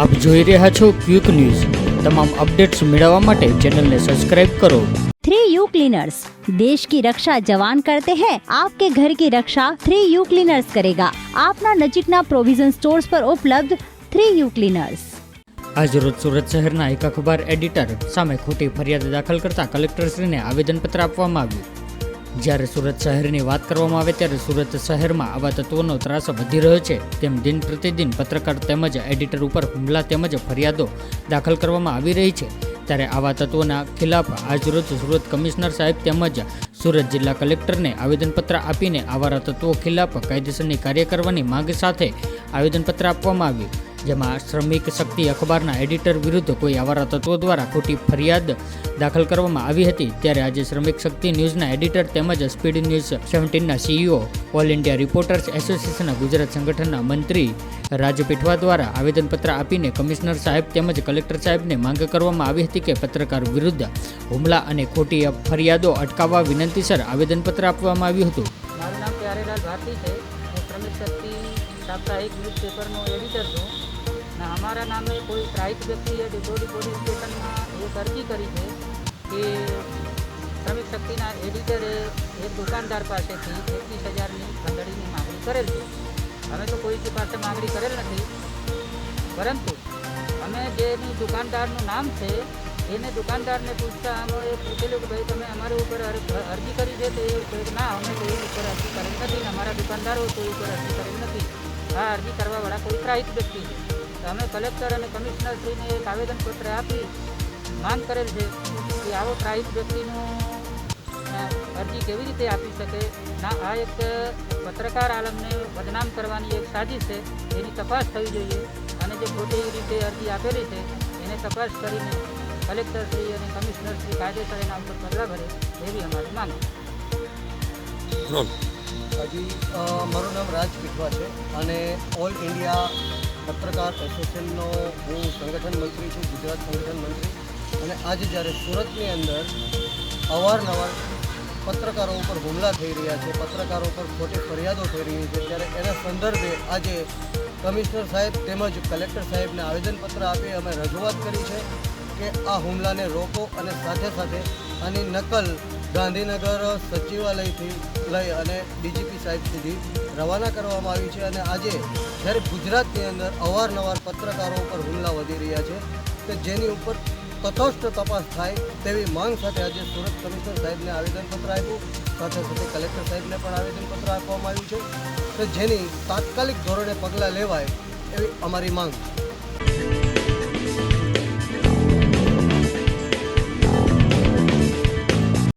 આપ જોઈ રહ્યા છો ક્વિક ન્યૂઝ. તમામ અપડેટ્સ મેળવવા માટે ચેનલને સબસ્ક્રાઇબ કરો. થ્રી यू क्लीनर्स देश की रक्षा जवान करते हैं आपके ઘર કી રક્ષા થ્રી यू ક્લીનર્સ કરેગા. આપના નજીકના પ્રોવિઝન સ્ટોર્સ પર ઉપલબ્ધ થ્રી યુ ક્લીનર્સ. આજરોજ સુરત શહેરના એક અખબાર એડિટર સામે ખોટી ફરિયાદ દાખલ કરતા કલેક્ટરશ્રીને આવેદનપત્ર આપવામાં આવ્યું. જ્યારે સુરત શહેરની વાત કરવામાં આવે ત્યારે સુરત શહેરમાં આવા તત્વોનો ત્રાસ વધી રહ્યો છે. તેમ દિન પ્રતિદિન પત્રકાર તેમજ એડિટર ઉપર હુમલા તેમજ ફરિયાદો દાખલ કરવામાં આવી રહી છે. ત્યારે આવા તત્વોના ખિલાફ આજરોજ સુરત કમિશનર સાહેબ તેમજ સુરત જિલ્લા કલેક્ટરને આવેદનપત્ર આપીને આવા તત્વો ખિલાફ કાયદેસરની કાર્ય કરવાની માંગ સાથે આવેદનપત્ર આપવામાં આવ્યું. જેમાં શ્રમિક શક્તિ અખબારના એડિટર વિરુદ્ધ કોઈ આવારા તત્વો દ્વારા ખોટી ફરિયાદ દાખલ કરવામાં આવી હતી. ત્યારે આજે શ્રમિક શક્તિ ન્યૂઝના એડિટર તેમજ સ્પીડ ન્યૂઝ સેવન્ટીનના સીઈઓ, ઓલ ઇન્ડિયા રિપોર્ટર્સ એસોસિએશનના ગુજરાત સંગઠનના મંત્રી રાજપીઠવા દ્વારા આવેદનપત્ર આપીને કમિશનર સાહેબ તેમજ કલેક્ટર સાહેબને માંગ કરવામાં આવી હતી કે પત્રકાર વિરુદ્ધ હુમલા અને ખોટી ફરિયાદો અટકાવવા વિનંતીસર આવેદનપત્ર આપવામાં આવ્યું હતું. મારું નામ પ્યારેલાલ ભારતી છે. હું શ્રમિક શક્તિ સાપ્તાહિક ન્યૂઝપેપરનો એડિટર છું. ને અમારા નામે કોઈ ત્રાહિત વ્યક્તિએ ડિબોડી પોલીસ સ્ટેશનમાં એક અરજી કરી છે કે શ્રમિક શક્તિના એડિટરે એક દુકાનદાર પાસેથી એકવીસ હજારની ખંડણીની માગણી કરેલ છે. અમે તો કોઈ પાસે માગણી કરેલ નથી. પરંતુ અમે જેની દુકાનદારનું નામ છે, એને દુકાનદારને પૂછતા અમે પૂછેલું કે ભાઈ તમે અમારી ઉપર અર- અરજી કરી છે તો એ કહે ના, અમે કોઈ ઉપર અરજી કરેલ નથી અમારા દુકાનદારો કોઈ ઉપર અરજી કરેલ નથી. આ અરજી કરવાવાળા કોઈ ત્રાહિત વ્યક્તિ છે. અમે કલેક્ટર અને કમિશનરશ્રીને એક આવેદનપત્ર આપી માંગ કરેલ છે કે આવો ત્રાહિત વ્યક્તિનું અરજી કેવી રીતે આપી શકે? ના આ એક પત્રકાર આલમને બદનામ કરવાની એક સાજી છે. એની તપાસ થવી જોઈએ. અને જે ખોટી રીતે અરજી આપેલી છે એને તપાસ કરીને કલેક્ટરશ્રી અને કમિશનરશ્રી કાયદેસર એના ઉપર પગલાં ભરે એવી અમારી માંગ છે. હજી મારું નામ રાજ પીઠવા છે અને ઓલ ઇન્ડિયા પત્રકાર એસોસિએશનનો હું સંગઠન મંત્રી છું, ગુજરાત સંગઠન મંત્રી. અને આજે જ્યારે સુરતની અંદર અવારનવાર પત્રકારો ઉપર હુમલા થઈ રહ્યા છે, પત્રકારો ઉપર ખોટી ફરિયાદો થઈ રહી છે, ત્યારે એના સંદર્ભે આજે કમિશનર સાહેબ તેમજ કલેક્ટર સાહેબને આવેદનપત્ર આપી અમે રજૂઆત કરી છે કે આ હુમલાને રોકો અને સાથે સાથે આની નકલ ગાંધીનગર સચિવાલયથી લઈ અને ડીજીપી સાહેબ સુધી રવાના કરવામાં આવી છે અને આજે જ્યારે ગુજરાતની અંદર અવારનવાર પત્રકારો ઉપર હુમલા વધી રહ્યા છે કે જેની ઉપર તટસ્થ તપાસ થાય તેવી માંગ સાથે આજે સુરત કમિશનર સાહેબને આવેદનપત્ર આપ્યું. સાથે સાથે કલેક્ટર સાહેબને પણ આવેદનપત્ર આપવામાં આવ્યું છે કે જેની તાત્કાલિક ધોરણે પગલાં લેવાય એવી અમારી માંગ છે.